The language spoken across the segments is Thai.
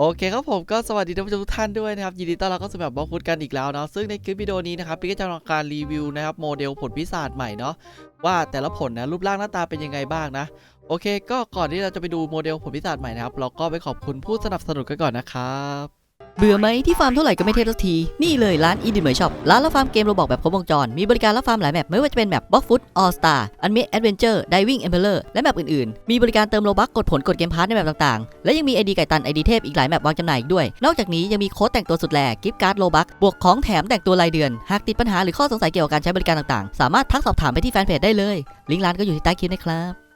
โอเคครับผมก็สวัสดีท่านผู้ชมทุกท่านด้วยนะครับยินดีต้อนรับเข้าสู่แบบบล็อกฟุตกันอีกแล้วเนาะซึ่งในคลิปวิดีโอนี้นะครับพี่ก็จะทำการรีวิวนะครับโมเดลผลพิศาจใหม่เนาะว่าแต่ละผลนะรูปร่างหน้าตาเป็นยังไงบ้างนะ โอเค ก็ก่อนที่เราจะไปดูโมเดลผลพิศาจใหม่นะครับ เราก็ไปขอบคุณผู้สนับสนุนกันก่อนนะครับ เบื่อไหมที่ฟาร์มเท่าไหร่ก็ไม่เทสักที นี่เลยร้าน e d i m e r Shop ร้านรับฟาร์มเกมโรบอกแบบครบวงจร มีบริการรับฟาร์มหลายแมปไม่ว่าจะเป็นแมป Block Foot All Star Unmade Adventure Diving Emperor และแมปอื่นๆ มีบริการเติมโลบักกดผลกดเกมพาร์ทในแมปต่างๆ และยังมี ID ไก่ตัน ID เทพอีกหลายแมปวางจำหน่ายอีกด้วย นอกจากนี้ยังมีโค้ดแต่งตัวสุดแหลกกิฟต์การ์ดโลบักบวกของแถมแต่งตัวรายเดือนหากติดปัญหาหรือข้อสงสัยเกี่ยวกับการใช้บริการต่างๆ สามารถทักสอบถามไปที่แฟนเพจได้เลยลิงก์ร้านก็อยู่ที่ใต้คลิปนะครับ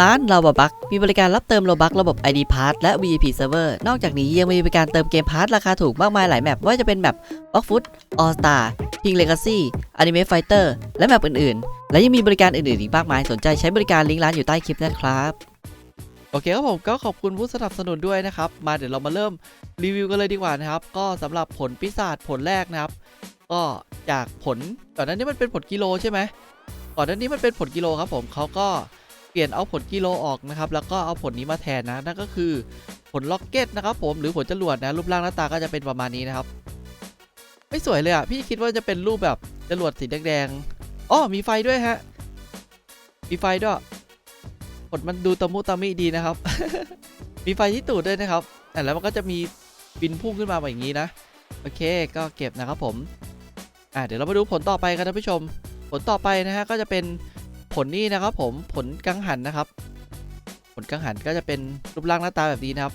ร้านลาวบักมีบริการรับเติมโลบักระบบ ID Pass และ VIP Server นอกจากนี้ยังมีบริการเติมเกมพาร์ทราคาถูกมากมายหลายแมปไม่ว่าจะเป็นแมป b l o c k f o o t All Star King Legacy Anime Fighter และแมปอื่นๆ และยังมีบริการอื่นๆ อีกมากมายสนใจใช้บริการลิงก์ร้านอยู่ใต้คลิปนะครับ โอเคครับผมก็ขอบคุณผู้สนับสนุนด้วยนะครับ มาเดี๋ยวเรามาเริ่มรีวิวกันเลยดีกว่านะครับ ก็สำหรับผลพิศาจผลแรกนะครับ ก็จากผลก่อนหน้านี้มันเป็นผลกิโลใช่ไหมก่อนหน้านี้มันเป็นผลกิโลครับผมเขาก็ เปลี่ยนเอาผลกิโลออกนะครับ แล้วก็เอาผลนี้มาแทนนะ นั่นก็คือผลล็อกเก็ตนะครับผม หรือผลจรวดนะ รูปร่างหน้าตาก็จะเป็นประมาณนี้นะครับ ไม่สวยเลยอะ พี่คิดว่าจะเป็นรูปแบบจรวดสีแดงๆอ๋อมีไฟด้วยฮะ มีไฟด้วย ผลมันดูตะมุตะมิดีนะครับ มีไฟที่ตูดด้วยนะครับแต่แล้วมันก็จะมีบินพุ่งขึ้นมาแบบนี้นะ โอเค ก็เก็บนะครับผม อะเดี๋ยวเรามาดูผลต่อไปกันท่านผู้ชม ผลต่อไปนะฮะก็จะเป็น ผลนี้นะครับผมผลกังหันนะครับ ผลกังหันก็จะเป็นรูปร่างหน้าตาแบบนี้นะครับ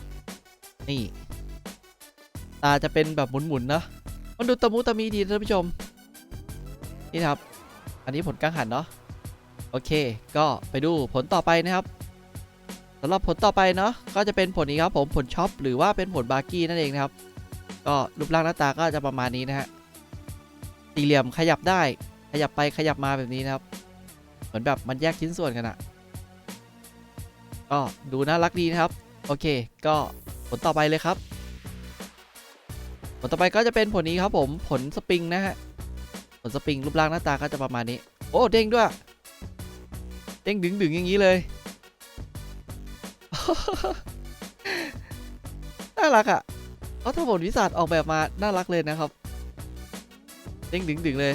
นี่ ตาจะเป็นแบบหมุนๆเนาะมันดูตะมุตะมิดีท่านผู้ชม นี่นะครับ อันนี้ผลกังหันเนาะโอเค ก็ไปดูผลต่อไปนะครับสำหรับผลต่อไปเนาะก็จะเป็นผลนี้ครับผมผลช็อปหรือว่าเป็นผลบาร์กี้นั่นเองนะครับ ก็รูปร่างหน้าตาก็จะประมาณนี้นะฮะสี่เหลี่ยมขยับได้ขยับไปขยับมาแบบนี้นะครับ มือนแบบมันแยกชิ้นส่วนกันอะก็ดูน่ารักดีนะครับ โอเค ก็ผลต่อไปเลยครับ ผลต่อไปก็จะเป็นผลนี้ครับผมผลสปริงนะฮะผลสปริงรูปร่างหน้าตาก็จะประมาณนี้ โอ้เด้งด้วย เด้งดึงดึงอย่างนี้เลยน่ารักอะ่ะเขาทำผลวิสัทออกแบบมาน่ารักเลยนะครับเด้งดึงดึงเลย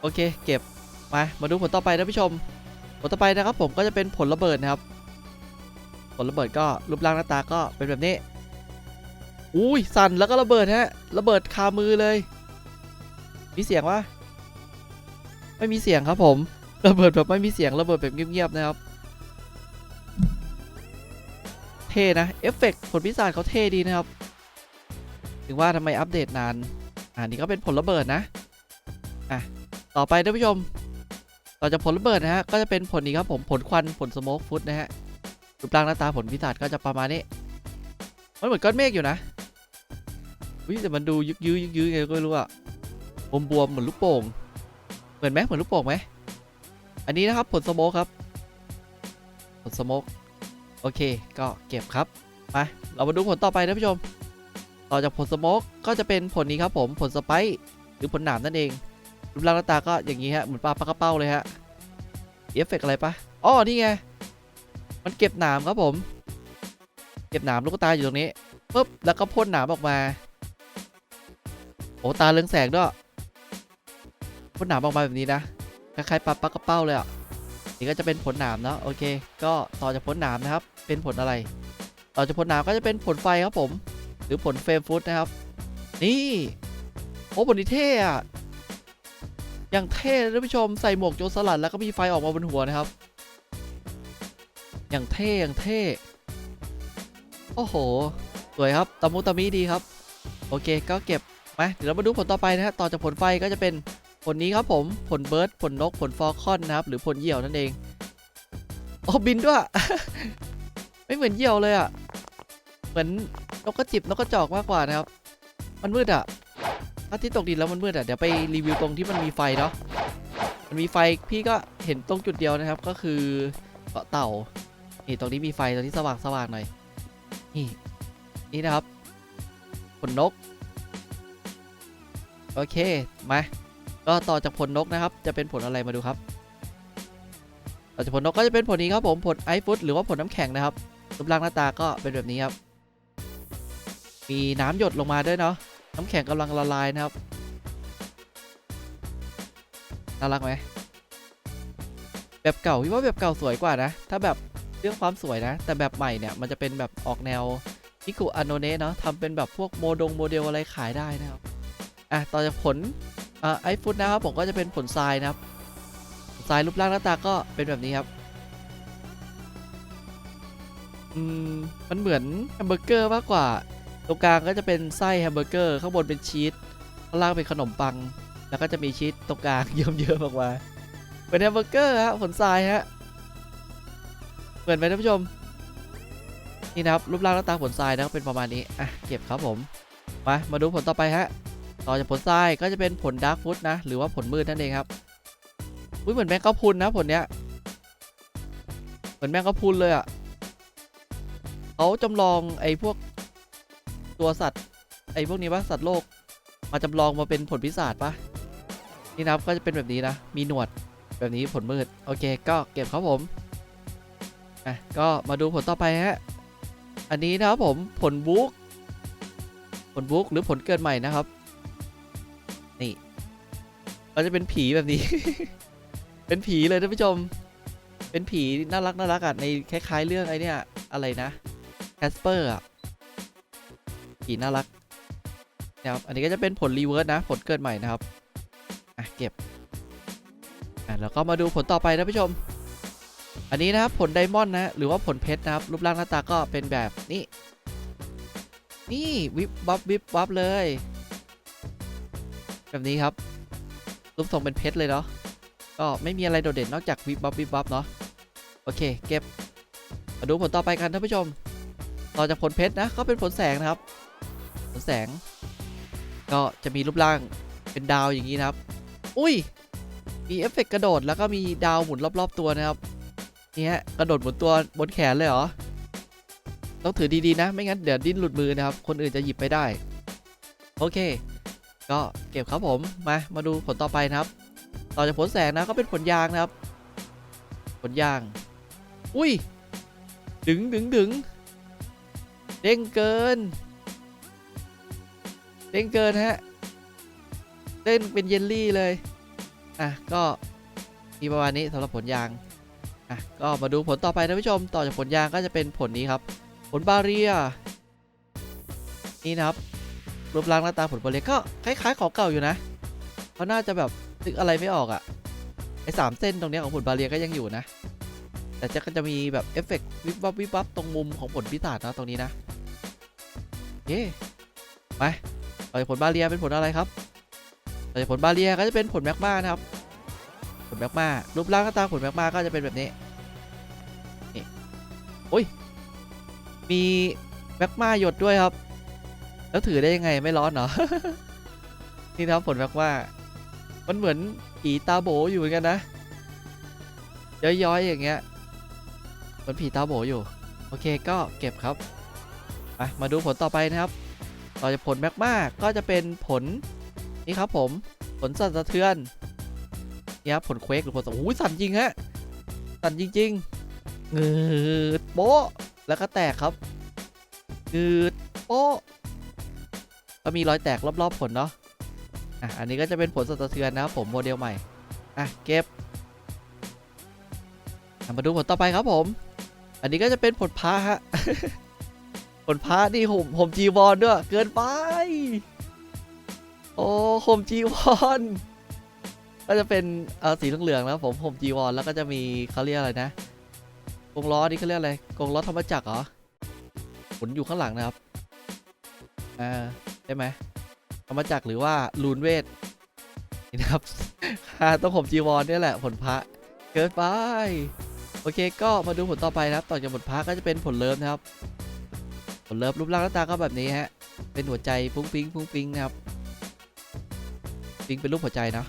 โอเค เก็บมามาดูผลต่อไปนะผู้ชม ผลต่อไปนะครับผมก็จะเป็นผลระเบิดนะครับ ผลระเบิดก็รูปร่างหน้าตาก็เป็นแบบนี้ อุ้ยสั่นแล้วก็ระเบิดฮะ ระเบิดคามือเลย มีเสียงวะไม่มีเสียงครับผม ระเบิดแบบไม่มีเสียงระเบิดแบบเงียบๆนะครับ เท่นะเอฟเฟกต์ผลพิศาจเขาเท่ดีนะครับ ถึงว่าทำไมอัปเดตนานอ่านี่ก็เป็นผลระเบิดนะ อะ ต่อไปท่านผู้ชม ต่อจากผลระเบิดนะฮะก็จะเป็นผลนี้ครับผมผลควันผลสโมกฟุตนะฮะรูปร่างหน้าตาผลพิศาจก็จะประมาณนี้มันเหมือนก้อนเมฆอยู่นะวิแต่มันดูยึกยื้อยึกยื้อไงก็ไม่รู้อะบวมๆเหมือนลูกโป่งเหมือนไหมเหมือนลูกโป่งไหมอันนี้นะครับผลสโมกครับ ผลสโมกโอเค ก็เก็บครับมาเรามาดูผลต่อไปนะผู้ชม ต่อจากผลสโมกก็จะเป็นผลนี้ครับผมผลสไปร์หรือผลหนามนั่นเอง รูปร่างหน้าตาก็อย่างนี้ฮะเหมือนปลาปลากระเป้าเลยฮะเอฟเฟกต์อะไรปะอ๋อนี่ไงมันเก็บหนามครับผม เก็บหนามลูกตาอยู่ตรงนี้ปุ๊บแล้วก็พ่นหนามออกมาโอ้ตาเรืองแสงด้วยพ่นหนามออกมาแบบนี้นะคล้ายๆปลาปลากระเป้าเลยอะนี่ก็จะเป็นผลหนามเนาะโอเค ก็ต่อจากผลหนามนะครับ เป็นผลอะไรต่อจากผลหนามก็จะเป็นผลไฟครับผม หรือผลเฟรมฟุตนะครับ นี่โอ้ผลนี้เท่อะ อย่างเท่ท่านผู้ชมใส่หมวกโจรสลัดแล้วก็มีไฟออกมาบนหัวนะครับ อย่างเท่อย่างเท่ โอ้โห สวยครับตะมุตะมิดีครับ โอเคก็เก็บมาเดี๋ยวเรามาดูผลต่อไปนะฮะต่อจากผลไฟก็จะเป็นผลนี้ครับผมผลเบิร์ดผลนกผลฟอลคอนนะครับ หรือผลเหยี่ยวนั่นเองโอ้บินด้วย ไม่เหมือนเหยี่ยวเลยอะ่ะ เหมือนนกกระจิบนกกระจอกมากกว่านะครับ มันมืดอะ่ะ ถ้าที่ตกดินแล้วมันมืดอะเดี๋ยวไปรีวิวตรงที่มันมีไฟเนาะมันมีไฟพี่ก็เห็นตรงจุดเดียวนะครับ ก็คือเกาะเต่านี่ตรงนี้มีไฟตรงนี้สว่างสว่างหน่อยนี่นี่นะครับผลนก โอเคมาก็ต่อจากผลนกนะครับ จะเป็นผลอะไรมาดูครับต่อจากผลนกก็จะเป็นผลนี้ครับผมผลไอฟุตหรือว่าผลน้ำแข็งนะครับรูปร่างหน้าตาก็เป็นแบบนี้ครับ มีมีน้ำหยดลงมาด้วยเนาะ น้ำแข็งกำลังละลายนะครับน่ารักไหมแบบเก่าพี่ว่าแบบเก่าสวยกว่านะ ถ้าแบบเรื่องความสวยนะ แต่แบบใหม่เนี่ยมันจะเป็นแบบออกแนวนิกุอโนเนะเนาะทำเป็นแบบพวกโมดงโมเดลอะไรขายได้นะครับ อะ ต่อจากผลอ่ไอฟุตนะครับ ผมก็จะเป็นผลทรายนะครับทรายรูปร่างหน้าตาก็เป็นแบบนี้ครับ อืม มันเหมือนแฮมเบอร์เกอร์มากกว่า ตรงกลางก็จะเป็นไส้แฮมเบอร์เกอร์ข้างบนเป็นชีสข้างล่างเป็นขนมปัง แล้วก็จะมีชีสตรงกลางเยิ้มๆออกมาเป็นแฮมเบอร์เกอร์ฮะผลทรายฮะเหมือนไหมท่านผู้ชมนี่นะครับรูปร่างหน้าตาผลทรายนะครับเป็นประมาณนี้อะเก็บครับผมมามาดูผลต่อไปฮะต่อจากผลทรายก็จะเป็นผลดาร์กฟุตนะหรือว่าผลมืดนั่นเองครับอุ้ยเหมือนแมงกะพรุนนะผลเนี้ยเหมือนแมงกะพรุนเลยอะเขาจำลองไอ้พวก ตัวสัตว์ไอ้พวกนี้ปะสัตว์โลก มาจำลองมาเป็นผลพิศาจปะนี่นะครับก็จะเป็นแบบนี้นะ มีหนวดแบบนี้ผลมืด โอเค ก็เก็บครับผมอะก็มาดูผลต่อไปฮะอันนี้นะครับผมผลบุ๊กผลบุ๊กหรือผลเกิดใหม่นะครับ นี่ก็จะเป็นผีแบบนี้ เป็นผีเลยท่านผู้ชม เป็นผีน่ารักน่ารักอะในคล้าย ๆ เรื่องไอ้เนี่ยอะไรนะแคสเปอร์อะ ผีน่ารักนะครับอันนี้ก็จะเป็นผลรีเวิร์สนะ ผลเกิดใหม่นะครับ อะ เก็บ อะแล้วก็มาดูผลต่อไปนะผู้ชม อันนี้นะครับ ผลไดมอนด์นะ หรือว่าผลเพชรนะครับ รูปร่างหน้าตาก็เป็นแบบนี้ นี่ วิบวับวิบวับเลย แบบนี้ครับ รูปทรงเป็นเพชรเลยเนาะ ก็ไม่มีอะไรโดดเด่นนอกจากวิบวับวิบวับเนาะ โอเค เก็บ มาดูผลต่อไปกันท่านผู้ชม ต่อจากผลเพชรนะ ก็เป็นผลแสงนะครับ แสง ก็จะมีรูปร่างเป็นดาวอย่างนี้นะครับ อุ้ย มีเอฟเฟกต์กระโดดแล้วก็มีดาวหมุนรอบ ๆ ตัวนะครับเนี่ฮะกระโดดหมุนตัวบนแขนเลยเหรอ ต้องถือดีๆนะ ไม่งั้นเดี๋ยวดิ้นหลุดมือนะครับ คนอื่นจะหยิบไปได้ โอเค ก็เก็บครับผม มา มาดูผลต่อไปนะครับ ต่อจากผลแสงนะก็เป็นผลยางนะครับ ผลยาง อุ้ย ดึงดึงดึงเด้งเกิน เด้งเกินฮะเด้งเป็นเยลลี่เลย อะ ก็มีประมาณนี้สำหรับผลยาง อะ ก็มาดูผลต่อไปนะผู้ชม ต่อจากผลยางก็จะเป็นผลนี้ครับ ผลบาเรีย นี่นะครับ รูปร่างหน้าตาผลบาเรียก็คล้ายๆของเก่าอยู่นะเขาน่าจะแบบนึกอะไรไม่ออกอะ่ะ ไอ้สามเส้นตรงนี้ของผลบาเรียก็ยังอยู่นะ แต่จะก็จะมีแบบเอฟเฟกต์วิบวับวิบวับตรงมุมของผลพิศาจนะตรงนี้นะเย้ไป ต่อจาผลบาเรียเป็นผลอะไรครับต่อจาผลบาเรียก็จะเป็นผลแมกมานะครับ ผลแมกมารูปร่างหน้าตาผลแมกมาก็จะเป็นแบบนี้นี่โอ้ยมีแมกมาหยดด้วยครับ แล้วถือได้ยังไงไม่ร้อนเหรอนี่นะครับผลแมกมามันเหมือนผีตาโบอยู่เหมือนกันนะย้อยๆอย่างเงี้ยเหมือนผีตาโบอยู่ โอเคก็เก็บครับมาดูผลต่อไปนะครับ ต่อจากผลแมกมาก็จะเป็นผลนี่ครับผมผลสั่นสะเทือนนี่ครับผลเควกหรือผลสั่นโอ้ยสั่นจริงฮะสั่นจริงๆงืดโป๊ะแล้วก็แตกครับงืดโป๊ะก็มีรอยแตกรอบๆผลเนาะอะอันนี้ก็จะเป็นผลสั่นสะเทือนนะครับผมโมเดลใหม่อะเก็บมาดูผลต่อไปครับผม อันนี้ก็จะเป็นผลพระฮะ ผลพระนี่ผมผมจีวรด้วย เกินไป โอ้ผมจีวร ก็จะเป็นเออสีเหลืองๆแล้วผมผมจีวรแล้วก็จะมีเขาเรียกอะไรนะกงล้อนี่เขาเรียกอะไรกงล้อธรรมจักรเหรอผลอยู่ข้างหลังนะครับอ่าใช่ไหมธรรมจักรหรือว่าลูนเวทนี่นะครับอ่าต้องผมจีวรนี่แหละผลพระเกินไปโอเค ก็มาดูผลต่อไปนะครับ ต่อจากผลพักก็จะเป็นผลเลิฟนะครับ เลิฟรูปร่างหน้าตาก็แบบนี้ฮะ เป็นหัวใจฟุ้งฟิ้งฟุ้งฟิ้งนะครับฟิ้งเป็นรูปหัวใจเนาะ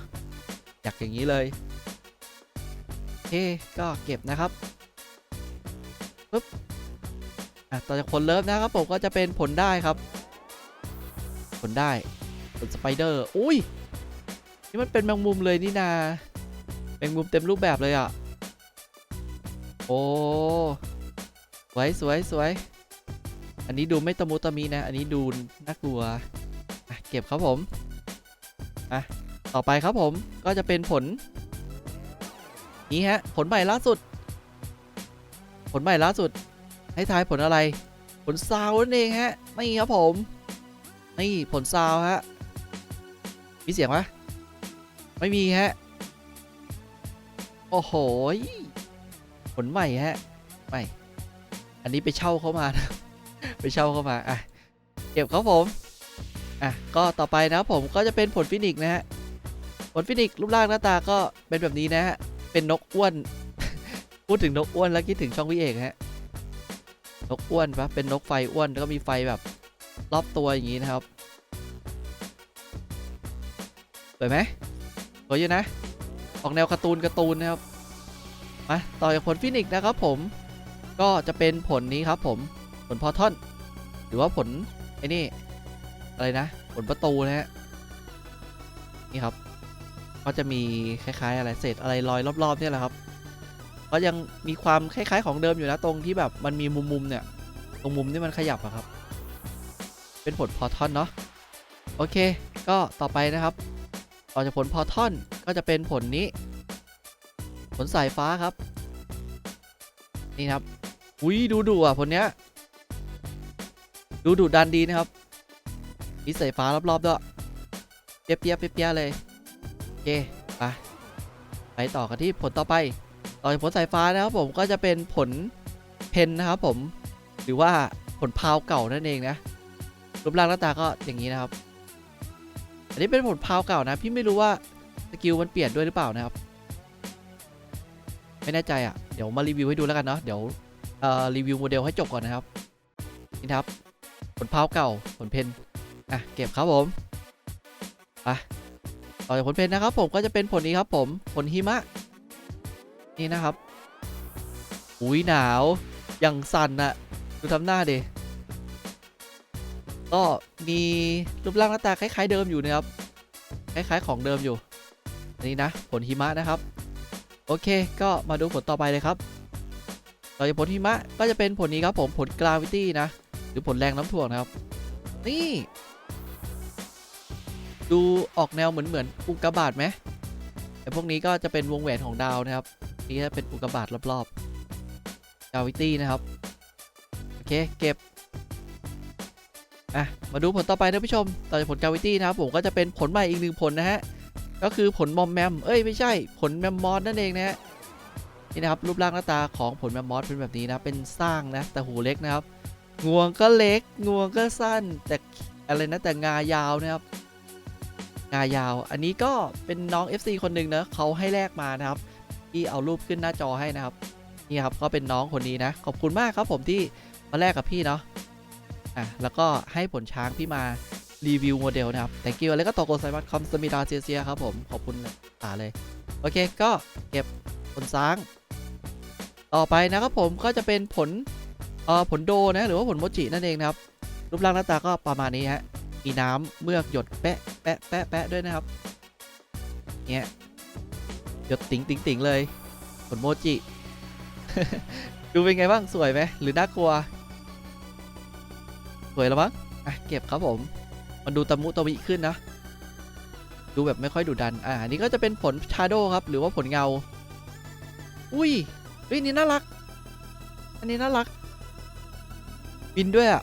อยากอย่างนี้เลยโอเคก็เก็บนะครับปึ๊บอะต่อจากผลเลิฟนะครับผมก็จะเป็นผลได้ครับ ผลได้ผลสไปเดอร์อุ้ยนี่มันเป็นแมงมุมเลยนี่นาแมงมุมเต็มรูปแบบเลยอะ โอ้ สวยสวยสวย อันนี้ดูไม่ตะมุตะมีนะ อันนี้ดูน่ากลัวอะเก็บครับผมอะต่อไปครับผมก็จะเป็นผล นี้ฮะ ผลใหม่ล่าสุด ผลใหม่ล่าสุด ให้ทายผลอะไร ผลซาวนั่นเองฮะนี่ครับผมนี่ผลซาวฮะมีเสียงปะไม่มีฮะโอ้โหผลใหม่ฮะใหม่อันนี้ไปเช่าเข้ามานะ ไปเช่าเข้ามาอะเก็บครับผมอะก็ต่อไปนะครับผมก็จะเป็นผลฟินิกนะฮะผลฟินิกรูปร่างหน้าตาก็เป็นแบบนี้นะฮะเป็นนกอ้วน พูดถึงนกอ้วนแล้วคิดถึงช่องพี่เอกฮะนกอ้วนปะเป็นนกไฟอ้วนแล้วก็มีไฟแบบรอบตัวอย่างนี้นะครับสวยไหมสวยอยู่นะ ออกแนวการ์ตูนการ์ตูนนะครับมาต่อจากผลฟินิกนะครับผมก็จะเป็นผลนี้ครับผมผลพอทอน รือว่าผลไอ้นี่อะไรนะ ผลประตูนะฮะนี่ครับ ก็จะมีคล้ายๆ อะไรเศษอะไรลอยรอบๆเนี่ยแหละครับก็ยังมีความคล้ายๆของเดิมอยู่นะตรงที่แบบมันมีมุมๆเนี่ยตรงมุมที่มันขยับอะครับ เป็นผลพอทอนเนาะโอเค ก็ต่อไปนะครับต่อจากผลพอทอนก็จะเป็นผลนี้ ผลสายฟ้าครับ นี่ครับ อุ้ยดูดุอะผลเนี้ย ดูดุดันดีนะครับมีสายฟ้ารอบๆด้วยเปียบๆเปียบๆเลยโอเคไปไปต่อกันที่ผลต่อไป ต่อจากผลสายฟ้านะครับผมก็จะเป็นผลเพนนะครับผม หรือว่าผลพาวเก่านั่นเองนะรูปร่างหน้าตาก็อย่างนี้นะครับ อันนี้เป็นผลพาวเก่านะ พี่ไม่รู้ว่าสกิลมันเปลี่ยนด้วยหรือเปล่านะครับ ไม่แน่ใจอะ เดี๋ยวมารีวิวให้ดูแล้วกันเนาะ เดี๋ยวเอ่อรีวิวโมเดลให้จบก่อนนะครับ นี่ครับ ผลเพาเก่าผลเพนอะเก็บครับผมไปต่อจากผลเพนนะครับผมก็จะเป็นผลนี้ครับผมผลหิมะ นี่นะครับอุ้ยหนาวอย่างสั่นอะดูทำหน้าดิก็มีรูปร่างหน้าตาคล้าย ๆ เดิมอยู่นะครับคล้ายๆของเดิมอยู่ อันนี้นะผลหิมะนะครับ โอเคก็มาดูผลต่อไปเลยครับ ต่อจากผลหิมะก็จะเป็นผลนี้ครับผมผลกราวิตี้นะ หรือผลแรงน้ำถ่วงนะครับ นี่ ดูออกแนวเหมือนเหมือนอุกกาบาตไหมแต่พวกนี้ก็จะเป็นวงแหวนของดาวนะครับ นี่ก็เป็นอุกกาบาตรอบๆกาวิตี้นะครับ โอเค เก็บอะมาดูผลต่อไปนะผู้ชม ต่อจากผลกาวิตี้นะครับ ผมก็จะเป็นผลใหม่อีกหนึ่งผลนะฮะ ก็คือผลมอมแมม เอ้ยไม่ใช่ ผลแมมมอสนั่นเองนะฮะนี่นะครับรูปร่างหน้าตาของผลแมมมอสเป็นแบบนี้นะ เป็นสร้างนะแต่หูเล็กนะครับ งวงก็เล็กงวงก็สั้น แต่อะไรนะแต่งายาวนะครับงายาว อันนี้ก็เป็นน้อง FC คนหนึ่งนะเขาให้แลกมานะครับ ที่เอารูปขึ้นหน้าจอให้นะครับนี่ครับก็เป็นน้องคนนี้นะ ขอบคุณมากครับผมที่มาแลกกับพี่เนาะอะแล้วก็ให้ผลช้างพี่มารีวิวโมเดลนะครับแต่กิวแล้วก็ตโกไซมัสคอมสมิดาเซียเซียครับผมขอบคุณตาเลย โอเคก็เก็บผลช้าง ต่อไปนะครับผมก็จะเป็นผล เอ่อผลโดนะหรือว่าผลโมจินั่นเองนะครับ รูปร่างหน้าตาก็ประมาณนี้ฮะมีน้ำเมือกหยดแปะแปะแปะแปะด้วยนะครับเนี่ยหยดติ๋งติ๋งติ๋งเลยผลโมจิ ดูเป็นไงบ้างสวยไหมหรือน่ากลัว สวยแล้วมั้งอะเก็บครับผม มันดูตะมุตะมิขึ้นนะ ดูแบบไม่ค่อยดุดัน อ่านนี้ก็จะเป็นผลชาโดครับ หรือว่าผลเงา อุ้ยเฮ้ยนี่น่ารัก อันนี้น่ารัก บินด้วยอะ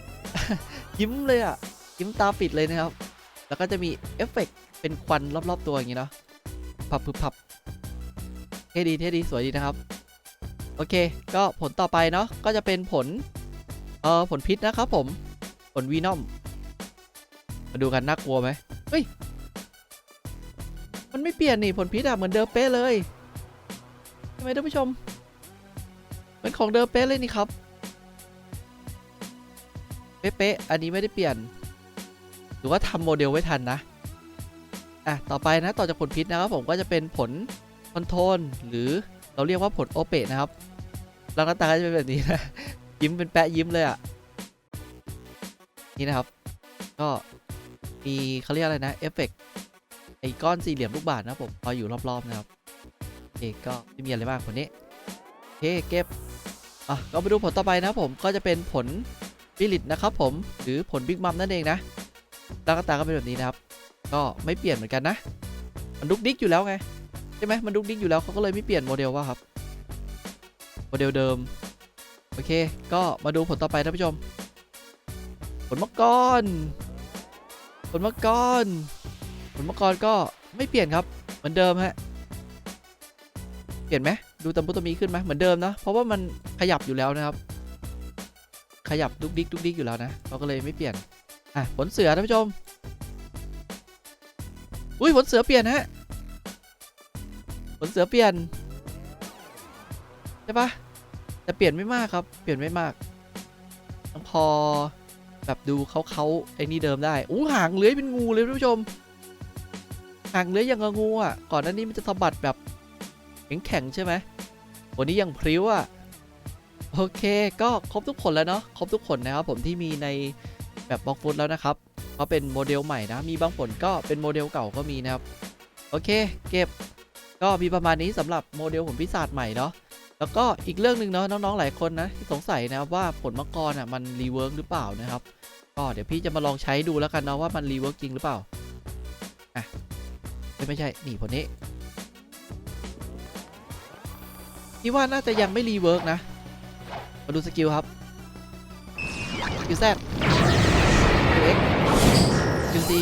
ยิ้มเลยอะ ยิ้มตาปิดเลยนะครับ แล้วก็จะมีเอฟเฟกต์เป็นควันรอบๆตัวอย่างนี้เนาะพับพึบพับเท่ดีเท่ดีสวยดีนะครับ โอเค ก็ผลต่อไปเนาะก็จะเป็นผล เอ่อผลพิษนะครับผม ผลวีนอม มาดูกันน่ากลัวไหมเฮ้ย มันไม่เปลี่ยนนี่ผลพิษอะเหมือนเดิมเป๊ะเลยใช่ไมท่านผู้ชมเหมือนของเดิมเป๊ะเลยนี่ครับ เป๊ะๆอันนี้ไม่ได้เปลี่ยน หรือว่าทำโมเดลไว้ทันนะ อะ ต่อไปนะ ต่อจากผลพิษนะครับผมก็จะเป็นผลคอนโทรลหรือเราเรียกว่าผลโอเปะนะครับแล้วหน้าตาก็จะเป็นแบบนี้นะ ยิ้มเป็นแปะยิ้มเลยอะ นี่นะครับ ก็มีเขาเรียกอะไรนะเอฟเฟกต์ไอ้ก้อนสี่เหลี่ยมลูกบาศก์นะผมพออยู่รอบๆนะครับโอเคก็ไม่มีอะไรมากคนนี้โอเคเก็บอะก็ไปดูผลต่อไปนะผมก็จะเป็นผล ฟิลิตนะครับผมหรือผลบิ๊กมัมนั่นเองนะหน้าตาก็เป็นแบบนี้นะครับ ก็ไม่เปลี่ยนเหมือนกันนะ มันดุกดิกอยู่แล้วไงใช่ไหมมันดุกดิกอยู่แล้วเขาก็เลยไม่เปลี่ยนโมเดลว่าครับโมเดลเดิมโอเค ก็มาดูผลต่อไปท่านผู้ชม ผลมังกร ผลมังกร ผลมังกรก็ไม่เปลี่ยนครับ เหมือนเดิมฮะ เปลี่ยนไหมดูตะมุตมีขึ้นไหมเหมือนเดิมนะ เพราะว่ามันขยับอยู่แล้วนะครับ ขยับดุกดิกดุกดิกอยู่แล้วนะเราก็เลยไม่เปลี่ยนอะผลเสือท่านผู้ชมอุ้ยผลเสือเปลี่ยนฮะผลเสือเปลี่ยนใช่ปะแต่เปลี่ยนไม่มากครับ เปลี่ยนไม่มากยังพอแบบดูเขาเขาไอ้นี่เดิมได้อู้หางเลื้อยเป็นงูเลยท่านผู้ชมหางเลื้อยอย่างงูอะก่อนหน้านี้มันจะสะบัดแบบแข็งๆใช่ไหมวันนี้ยังพริ้วอะ โอเค ก็ครบทุกผลแล้วเนาะ ครบทุกผลนะครับผมที่มีในแบบบล็อกฟุตแล้วนะครับก็เป็นโมเดลใหม่นะ มีบางผลก็เป็นโมเดลเก่าก็มีนะครับ โอเค เก็บ ก็มีประมาณนี้สำหรับโมเดลผลพิศาจใหม่เนาะ แล้วก็อีกเรื่องหนึ่งเนาะน้องๆหลายคนนะที่สงสัยนะครับว่าผลมังกรอะมันรีเวิร์กหรือเปล่านะครับ ก็เดี๋ยวพี่จะมาลองใช้ดูแล้วกันเนาะว่ามันรีเวิร์กจริงหรือเปล่า อะ ไม่ไม่ใช่ นี่ผลนี้พี่ว่าน่าจะยังไม่รีเวิร์กนะ มาดูสกิลครับสกิลแซดสกิลเอ็กสกิลซี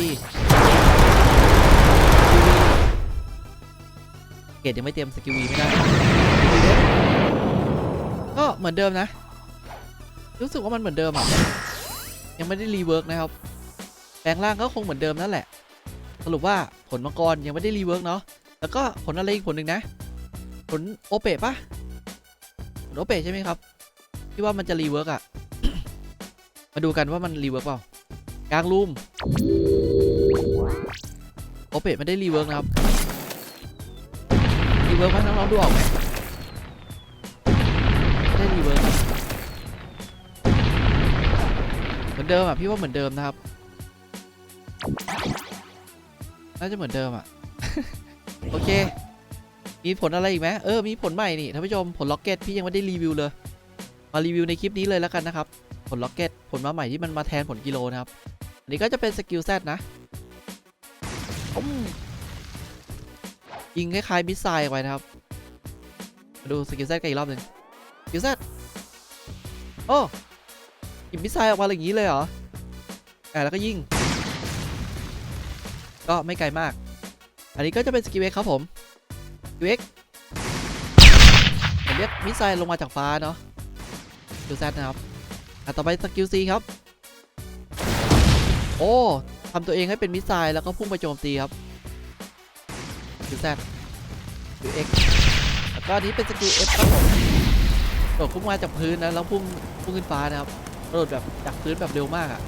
เกตยังไม่เตรียมสกิลวีไม่ได้ ก็เหมือนเดิมนะ รู้สึกว่ามันเหมือนเดิมอะ ยังไม่ได้รีเวิร์กนะครับ แปลงร่างก็คงเหมือนเดิมนั่นแหละ สรุปว่าผลมังกรยังไม่ได้รีเวิร์กเนาะ แล้วก็ผลอะไรอีกผลหนึ่งนะ ผลโอเปะปะผลโอเปะใช่ไหมครับ ที่ว่ามันจะรีเวิร์กอะ มาดูกันว่ามันรีเวิร์กเปล่ากลางรูมโอเปะไม่ได้รีเวิร์กนะครับ รีเวิร์กไหมน้องๆดูออกไหมไม่ได้รีเวิร์กเหมือนเดิมอะพี่ว่าเหมือนเดิมนะครับ น่าจะเหมือนเดิมอะ โอเค มีผลอะไรอีกไหมเออ มีผลใหม่นี่ท่านผู้ชมผลล็อกเก็ตพี่ยังไม่ได้รีวิวเลย มารีวิวในคลิปนี้เลยแล้วกันนะครับ ผลล็อกเก็ตผลมาใหม่ที่มันมาแทนผลกิโลนะครับ อันนี้ก็จะเป็นสกิลแซดนะอืมยิงคล้ายๆมิสไซล์ไว้นะครับมาดูสกิลแซดกันอีกรอบหนึ่งสกิลแซดโอ้หยิบมิสไซล์ออกมาอย่างนี้เลยเหรออ่าแล้วก็ยิง ก็ไม่ไกลมาก อันนี้ก็จะเป็นสกิลเอ็กครับผมสกิลเอ็กผมเรียกมิสไซล์ลงมาจากฟ้าเนาะ สกิลแซดนะครับอะต่อไปสกิลซีครับ โอ้ทำตัวเองให้เป็นมิสไซล์แล้วก็พุ่งไปโจมตีครับสกิลแซดสกิลเอ็กแล้วก็อันนี้เป็นสกิลเอฟครับผมโดดพุ่งมาจากพื้นนะแล้วพุ่งพุ่งขึ้นฟ้านะครับโดดแบบจากพื้นแบบเร็วมากอะ่ะ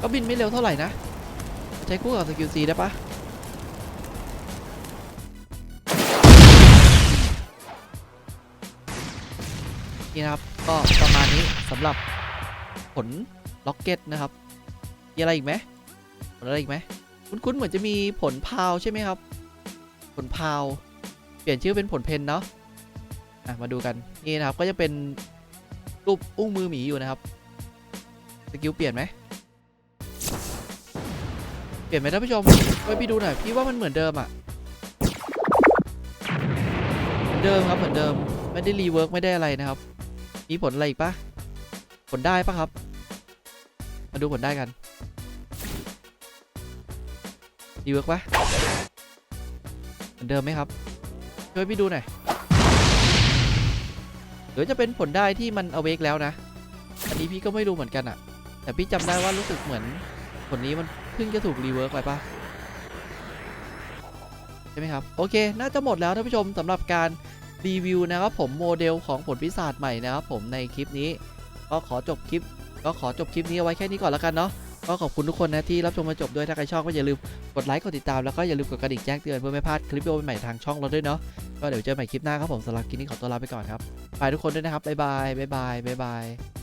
ก็บินไม่เร็วเท่าไหร่นะ ใช้คู่กับสกิลซีได้ปะ นี่นะครับ ก็ประมาณนี้สำหรับผลล็อกเก็ตนะครับ มีอะไรอีกไหมผลอะไรอีกไหมคุ้นๆเหมือนจะมีผลพาวใช่ไหมครับ ผลพาวเปลี่ยนชื่อเป็นผลเพนเนาะอะมาดูกันนี่นะครับก็จะเป็นรูปอุ้งมือหมีอยู่นะครับสกิลเปลี่ยนไหมเปลี่ยนไหมท่านผู้ชมไปพี่ดูหน่อยพี่ว่ามันเหมือนเดิมอะเหมือนเดิมครับเหมือนเดิมไม่ได้รีเวิร์กไม่ได้อะไรนะครับ มีผลอะไรอีกปะผลได้ปะครับ มาดูผลได้กันรีเวิร์กปะเหมือนเดิมไหมครับ ช่วยพี่ดูหน่อยหรือจะเป็นผลได้ที่มันเอาเวกแล้วนะ อันนี้พี่ก็ไม่รู้เหมือนกันอะแต่พี่จำได้ว่ารู้สึกเหมือนผลนี้มันเพิ่งจะถูกรีเวิร์กไปปะใช่ไหมครับ โอเค น่าจะหมดแล้วท่านผู้ชมสำหรับการ รีวิวนะครับผมโมเดลของผลพิศาจใหม่นะครับผมในคลิปนี้ ก็ขอจบคลิป ก็ขอจบคลิปนี้เอาไว้แค่นี้ก่อนแล้วกันเนาะก็ขอบคุณทุกคนนะที่รับชมมาจบด้วยถ้าใครชอบก็อย่าลืมกดไลค์กดติดตามแล้วก็อย่าลืมกดกระดิ่งแจ้งเตือนเพื่อไม่พลาดคลิปวิดีโอใหม่ทางช่องเราด้วยเนาะก็เดี๋ยวเจอใหม่คลิปหน้าครับผมสำหรับคลิปนี้ขอตัวลาไปก่อนครับไปทุกคนด้วยนะครับบ๊ายบายบ๊ายบายบ๊ายบาย